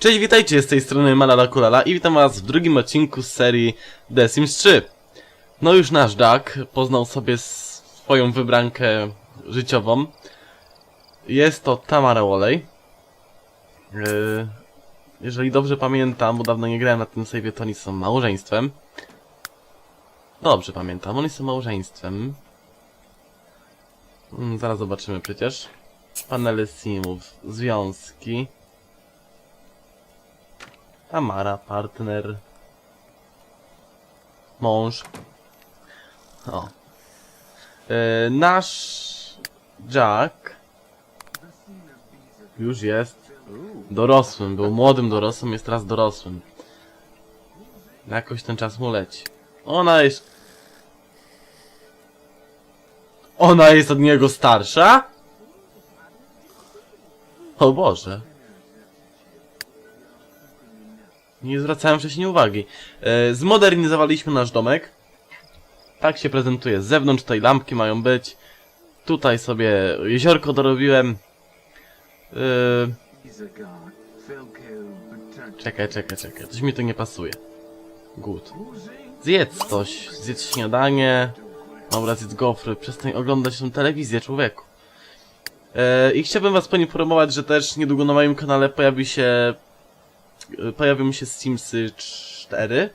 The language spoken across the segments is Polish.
Cześć, witajcie z tej strony Malala Kulala i witam was w drugim odcinku z serii The Sims 3. No już nasz Jack poznał sobie swoją wybrankę życiową. Jest to Tamara Wolej. Yy, jeżeli dobrze pamiętam, bo dawno nie grałem na tym save'ie, to oni są małżeństwem. Dobrze pamiętam, oni są małżeństwem. Mm, zaraz zobaczymy przecież. Panele simów, związki. Tamara, partner. Mąż. O. E, nasz Jack już jest dorosłym. Był młodym dorosłym, jest teraz dorosłym. Jakoś ten czas mu leci. Ona jest... Ona jest od niego starsza? O Boże. Nie zwracałem wcześniej uwagi. E, zmodernizowaliśmy nasz domek. Tak się prezentuje z zewnątrz. Tutaj lampki mają być. Tutaj sobie jeziorko dorobiłem. E, czekaj, czekaj, czekaj. Coś mi tu nie pasuje. Good. Zjedz coś. Zjedz śniadanie. Dobra, zjedz gofry. Przestań oglądać tę telewizję, człowieku. E, I chciałbym was poinformować, że też niedługo na moim kanale pojawi się pojawią się Simsy 4,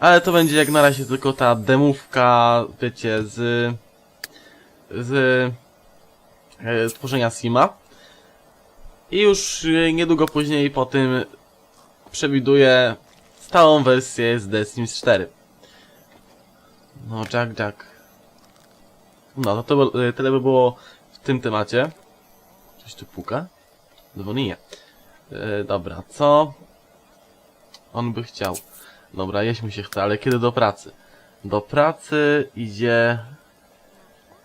ale to będzie jak na razie tylko ta demówka, wiecie, z z e, Sima. I już e, niedługo później po tym przewiduję stałą wersję z The Sims 4. No, Jack, Jack. No, to, to by- tyle by było w tym temacie. Coś tu puka? Dzwonienie. E, dobra, co on by chciał? Dobra, jeść się chce, ale kiedy do pracy? Do pracy idzie...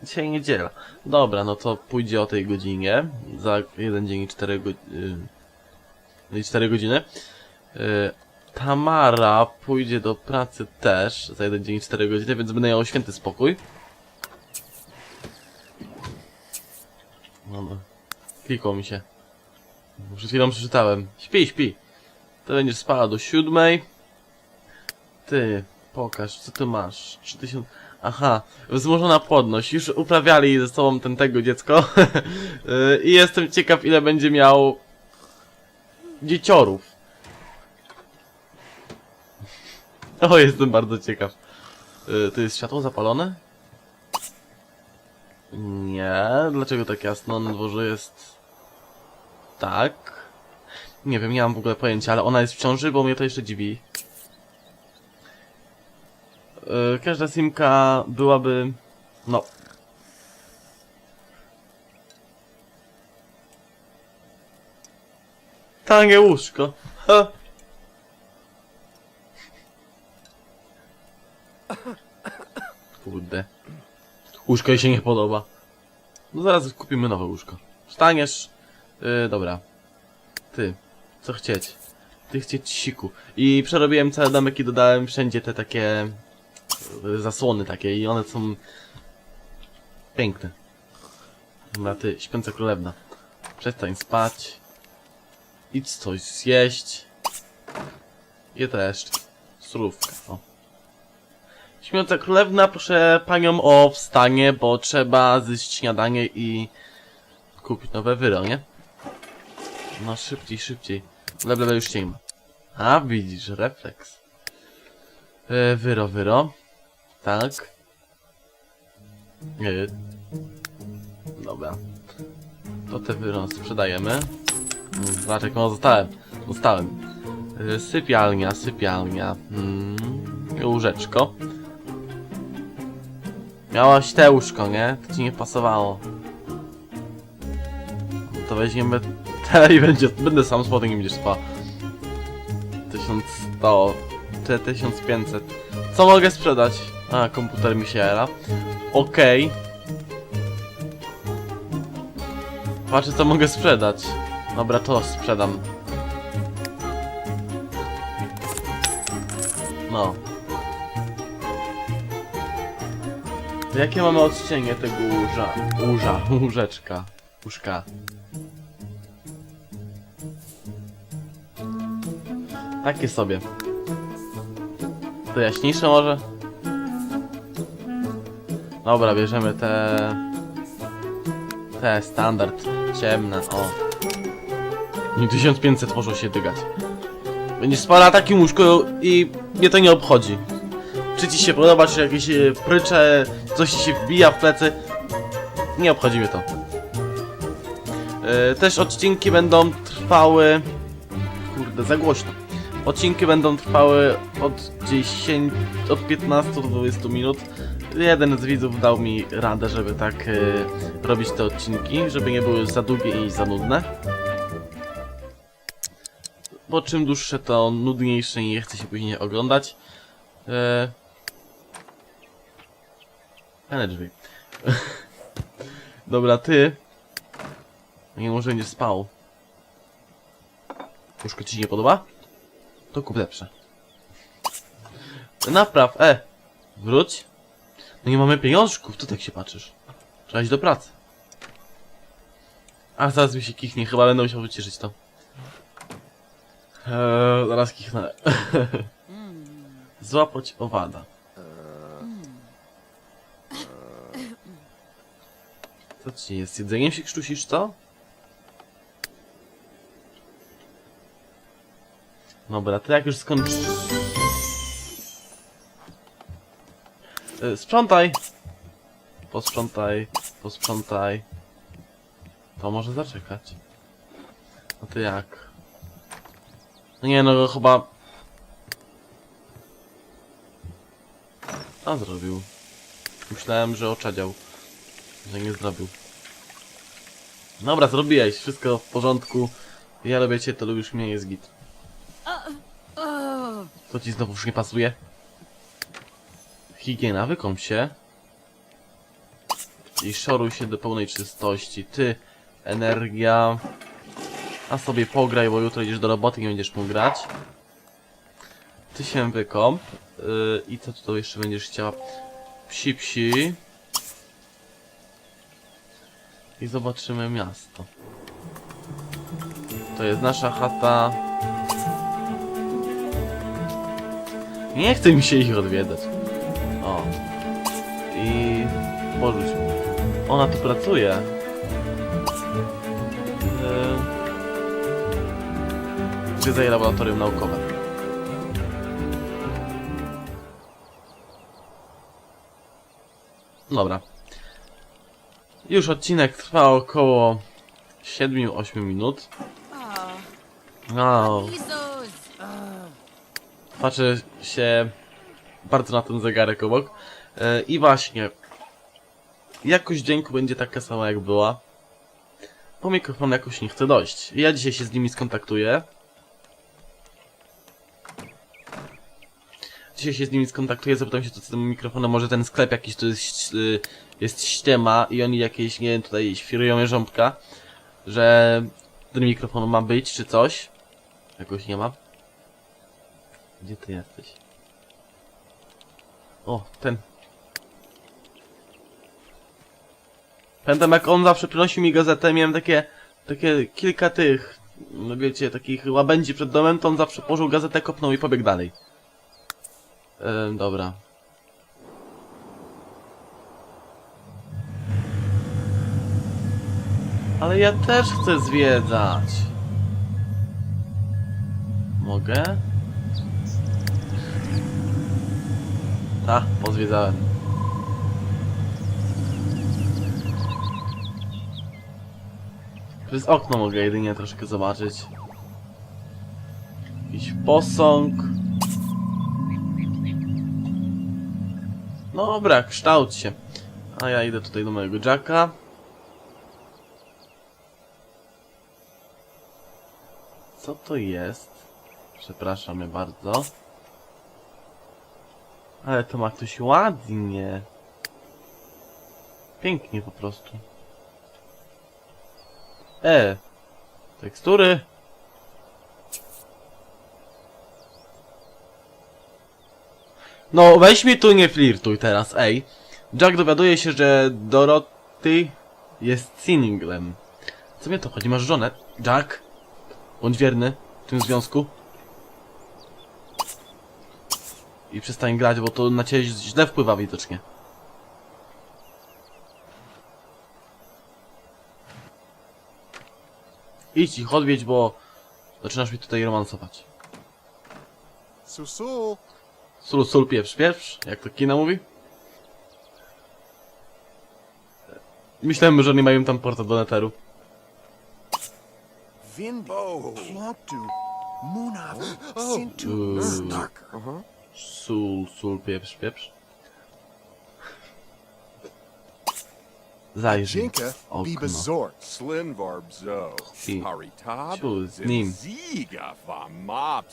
Dzisiaj niedziela. Dobra, no to pójdzie o tej godzinie. Za jeden dzień i cztery, go... y, i cztery godziny. Y, Tamara pójdzie do pracy też za jeden dzień i cztery godziny, więc będę miał święty spokój. Dobra. Klikło mi się. Przed chwilą przeczytałem. Śpi, śpi. To będziesz spała do siódmej. Ty, pokaż, co ty masz? 3000... Aha, wzmożona płodność. Już uprawiali ze sobą ten tego dziecko. Yy, I jestem ciekaw, ile będzie miał dzieciorów. O, jestem bardzo ciekaw. Yy, To jest światło zapalone? Nie, dlaczego tak jasno na dworze jest... Tak. Nie wiem, nie mam w ogóle pojęcia, ale ona jest w ciąży, bo mnie to jeszcze dziwi. Yy, każda simka byłaby... No. Tanie łóżko. Ha. Kurde. Łóżko jej się nie podoba. No zaraz kupimy nowe łóżko. Wstaniesz. Yy, dobra. Ty, co chcieć? Ty chcieć siku. I przerobiłem cały domek i dodałem wszędzie te takie y, zasłony takie i one są piękne. Dobra, ty, śpiąca królewna. Przestań spać. Idź coś zjeść. I też. Surówka, o. Śpiąca królewna, proszę panią o wstanie, bo trzeba zjeść śniadanie i kupić nowe wyro, nie? No szybciej, szybciej. Leble już nie ma. A, widzisz, refleks. E, wyro, wyro. Tak. E, dobra. To te wyro sprzedajemy. Zobacz, jaką zostałem. Zostałem. E, sypialnia, sypialnia. Mm, łóżeczko. Miałaś te łóżko, nie? To ci nie pasowało. To weźmiemy te i będzie, będę sam spał, nie będziesz spał. 1100, te 1500. Co mogę sprzedać? A, komputer mi się era. Okej. Patrzę co mogę sprzedać. Dobra, to sprzedam. No. Jakie mamy odcienie tego łóża? Łóża, łóżeczka. Łóżka. Takie sobie. To jaśniejsze może? Dobra, bierzemy te... Te, standard. Ciemne, o. Nie 1500 może się dygać. Będziesz spała na takim i mnie to nie obchodzi. Czy ci się podoba, czy jakieś e, prycze, coś ci się wbija w plecy. Nie obchodzi mnie to. E, Też odcinki będą trwały... Kurde, za głośno. Odcinki będą trwały od 10, od 15 do 20 minut. Jeden z widzów dał mi radę, żeby tak e, robić te odcinki, żeby nie były za długie i za nudne. Bo czym dłuższe to nudniejsze i nie chce się później oglądać. Fajne drzwi. Dobra, ty. Nie może będziesz spał. Łóżko ci się nie podoba? To kup lepsze. Napraw, e! Wróć. No nie mamy pieniążków, tu tak się patrzysz. Trzeba iść do pracy. A zaraz mi się kichnie, chyba będę musiał wyciszyć to. Eee, zaraz kichnę. Złapać owada. Co ci jest? Jedzeniem się krztusisz, co? Dobra, to jak już skończysz... E, Sprzątaj! Posprzątaj, posprzątaj. To może zaczekać. No to jak? No nie no, chyba... A zrobił. Myślałem, że oczadział. Że nie zrobił. Dobra, zrobiłeś. Wszystko w porządku. Ja lubię cię, to lubisz mnie, jest git. Co ci znowu już nie pasuje? Higiena, wykąp się. I szoruj się do pełnej czystości. Ty, energia. A sobie pograj, bo jutro idziesz do roboty i nie będziesz mógł grać. Ty się wykąp. Yy, I co tu jeszcze będziesz chciała? Psi psi. I zobaczymy miasto. To jest nasza chata. Nie chce mi się ich odwiedzać. O. I... Porzuć. Ona tu pracuje. Yy... Zwiedzaj laboratorium naukowe. Dobra. Już odcinek trwa około 7-8 minut. No, Jesus! Patrzę się bardzo na ten zegarek obok. E, I właśnie, jakość dźwięku będzie taka sama jak była. Po mikrofon jakoś nie chce dojść. Ja dzisiaj się z nimi skontaktuję. Dzisiaj się z nimi skontaktuję, zapytam się co z tym mikrofonem, może ten sklep jakiś to jest, y, jest ściema i oni jakieś, nie wiem, tutaj świrują jeżąbka, że ten mikrofon ma być, czy coś. Jakoś nie ma. Gdzie ty jesteś? O, ten. Pamiętam jak on zawsze przynosił mi gazetę, miałem takie, takie kilka tych, no wiecie, takich łabędzi przed domem, to on zawsze położył gazetę, kopnął i pobiegł dalej. Ehm, dobra. Ale ja też chcę zwiedzać. Mogę? Tak, pozwiedzałem. Przez okno mogę jedynie troszkę zobaczyć. Jakiś posąg. Dobra, kształt się. A ja idę tutaj do mojego Jacka. Co to jest? Przepraszam bardzo. Ale to ma ktoś ładnie. Pięknie po prostu. E. Tekstury. No, weź mi tu nie flirtuj teraz, ej. Jack dowiaduje się, że Dorothy jest singlem. Co mnie to chodzi? Masz żonę? Jack? Bądź wierny w tym związku. I przestań grać, bo to na ciebie źle wpływa widocznie. Idź ich odwiedź, bo zaczynasz mi tutaj romansować. Susul. Sól, sól, pieprz, pieprz, jak to kina mówi. Myślałem, że oni mają tam portal do neteru. Munav. Sintu. Starker. Sól, sól, pieprz, pieprz. Zajrzyj. Jinka. Okno. Bibazort. Haritab. Ciu, z nim. Ziga. Wima.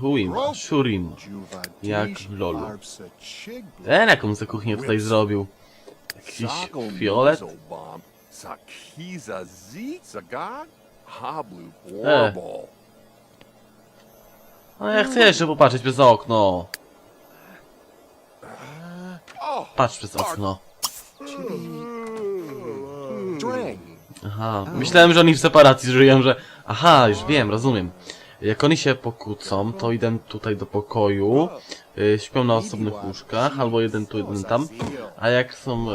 Huima, Shurima. Jak w lolu. Ten jaką sobie kuchnię tutaj zrobił. Jakiś fiolet? Sakiza zik zagad. Hablu E. No ja chcę jeszcze popatrzeć przez okno. Patrz przez okno. Aha, myślałem, że oni w separacji żyją, że... Aha, już wiem, rozumiem. Jak oni się pokłócą, to idę tutaj do pokoju, y, śpią na osobnych łóżkach, albo jeden tu, jeden tam, a jak są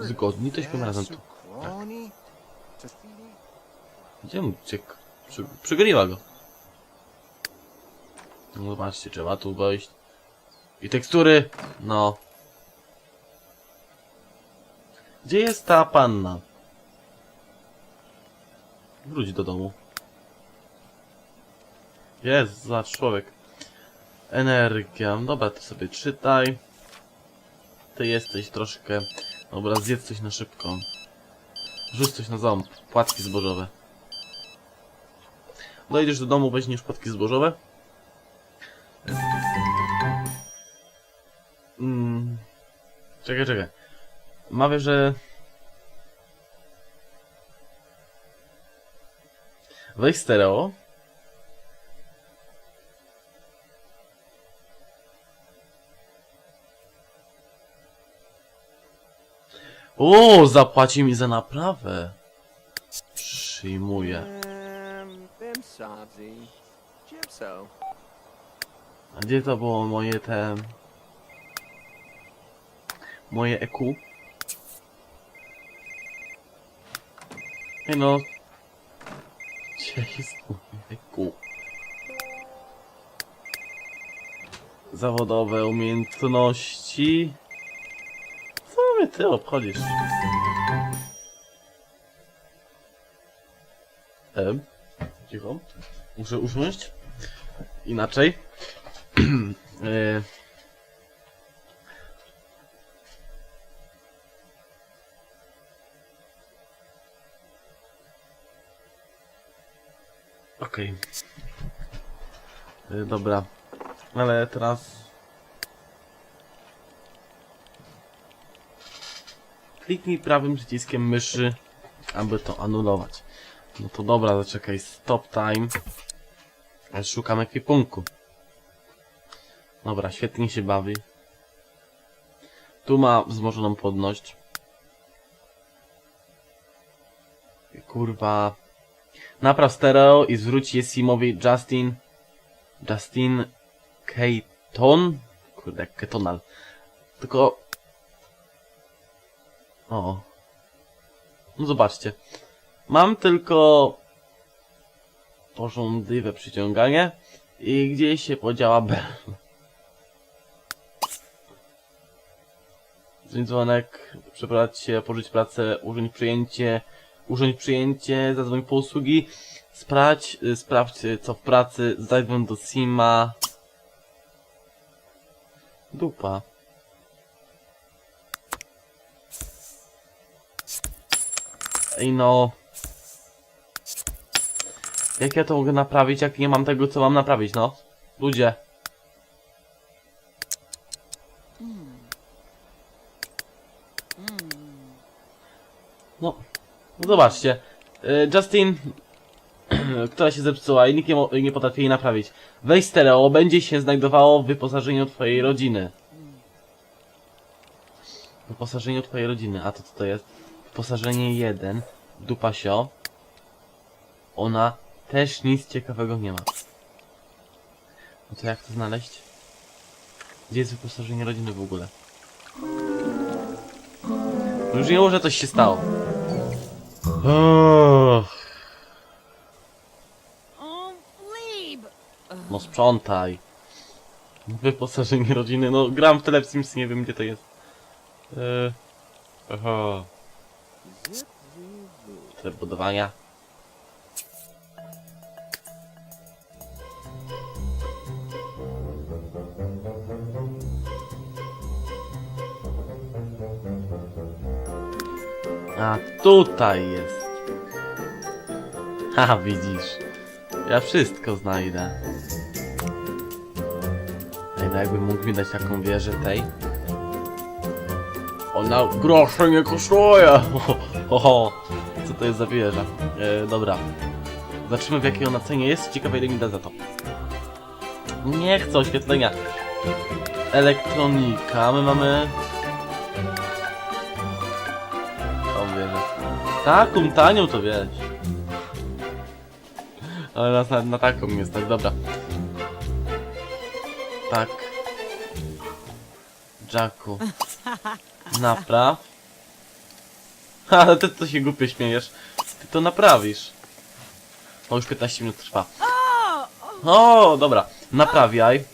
zgodni, to śpią razem tu. Tak. Gdzie on uciekł? Przy, go. No zobaczcie, trzeba tu wejść. I tekstury, no. Gdzie jest ta panna? Wróć do domu. Jest, za człowiek. Energia. Dobra, ty sobie czytaj. Ty jesteś troszkę... Dobra, zjedz coś na szybko. Rzuć coś na ząb. Płatki zbożowe. Dojdziesz do domu, weźmiesz płatki zbożowe. Czekaj, czekaj. Mawię, że... Weź stereo. O, zapłaci mi za naprawę. Przyjmuję. A gdzie to było moje te... Moje EQ? No... Gdzie jest moje EQ? Zawodowe umiejętności... Co mnie ty obchodzisz? Em, cicho. Muszę usiąść. Inaczej. E, Okej. E, Dobra. Ale teraz... Kliknij prawym przyciskiem myszy, aby to anulować. No to dobra, zaczekaj. Stop time. Szukam ekwipunku. Dobra, świetnie się bawi. Tu ma wzmożoną podność. Kurwa. Napraw stereo i zwróć Jesimowi Justin... Justin... Keaton? Kurde, jak Ketonal. Tylko... O. No zobaczcie. Mam tylko... Porządliwe przyciąganie. I gdzieś się podziała bel. Dzwoń dzwonek, przeprowadź się, pożyć pracę, urządź przyjęcie, urządź przyjęcie, zadzwoń po usługi, sprawdź, y, sprawdź co w pracy, zadzwoń do Sima. Dupa. Ej no. Jak ja to mogę naprawić, jak nie mam tego, co mam naprawić, no? Ludzie. No zobaczcie. Y, Justin, która się zepsuła i nikt nie, potrafi jej naprawić. Weź stereo, będzie się znajdowało w wyposażeniu twojej rodziny. Wyposażeniu twojej rodziny, a to co to jest? Wyposażenie 1, dupa sio. Ona też nic ciekawego nie ma. No to jak to znaleźć? Gdzie jest wyposażenie rodziny w ogóle? Już nie może coś się stało. No sprzątaj. Wyposażenie rodziny, no gram w tyle w Sims, nie wiem gdzie to jest. Eee, aha. Budowania. A tutaj jest. Haha, widzisz. Ja wszystko znajdę. Ej, no mógł mi dać taką wieżę tej. Ona grosze nie kosztuje! Ho, ho, Co to jest za wieża? E, dobra. Zobaczymy w jakiej ona cenie jest. Ciekawe ile mi da za to. Nie chcę oświetlenia. Elektronika. My mamy... Taką tanią to wiesz. Ale na, na taką nie stać, dobra. Tak. Jacku. Napraw. Ale ty to się głupio śmiejesz. Ty to naprawisz. O, już 15 minut trwa. O, dobra. Naprawiaj.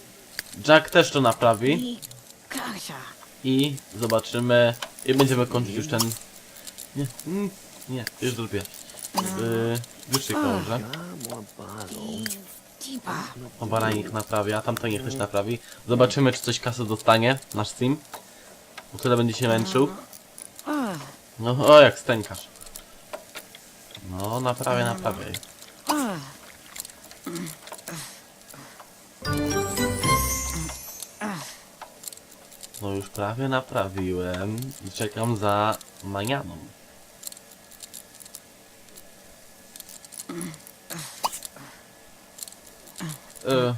Jack też to naprawi. I zobaczymy. I będziemy kończyć już ten. Nie, nie, już zrobię. Yy. I Tipa. O, baranik naprawia, tamto niech też naprawi. Zobaczymy, czy coś kasy dostanie, nasz Sim. Bo tyle będzie się męczył. No, o, jak stękasz. No, naprawię, naprawiaj. ah. No, już prawie naprawiłem. I czekam za Manianą. E,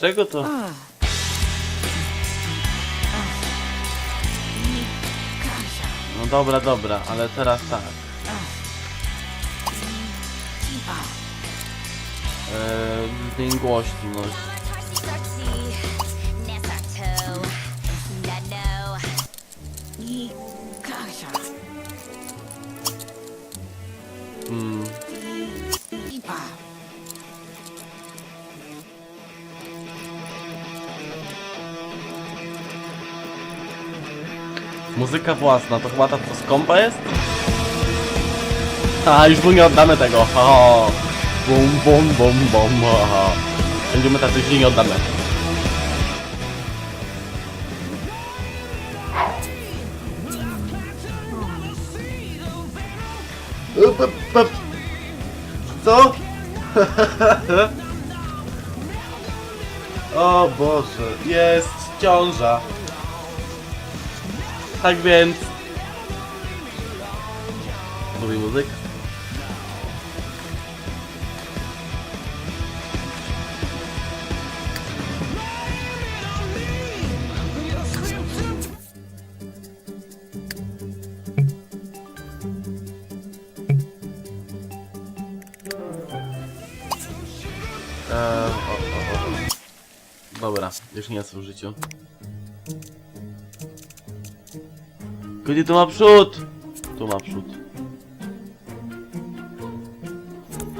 czego to? No dobra, dobra, ale teraz tak. Eee, głośność. Mm, muzyka własna, to chyba ta co skąpa jest? A, już mu nie oddamy tego. O, bum, bum, bum, bum. Aha. Będziemy tacy źli nie oddamy. o Boże, jest ciąża. Tak więc... Lubię muzykę. Już nie jest w życiu. Gdzie tu ma przód? Tu ma przód.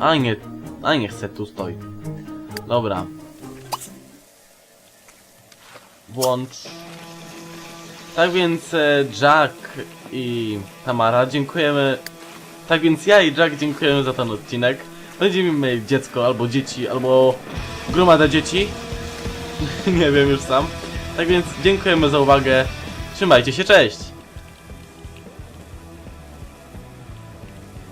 A nie, a nie chcę, tu stoi. Dobra. Włącz. Tak więc e, Jack i Tamara dziękujemy. Tak więc ja i Jack dziękujemy za ten odcinek. Będziemy mieli dziecko, albo dzieci, albo gromada dzieci. nie wiem już sam. Tak więc dziękujemy za uwagę. Trzymajcie się, cześć!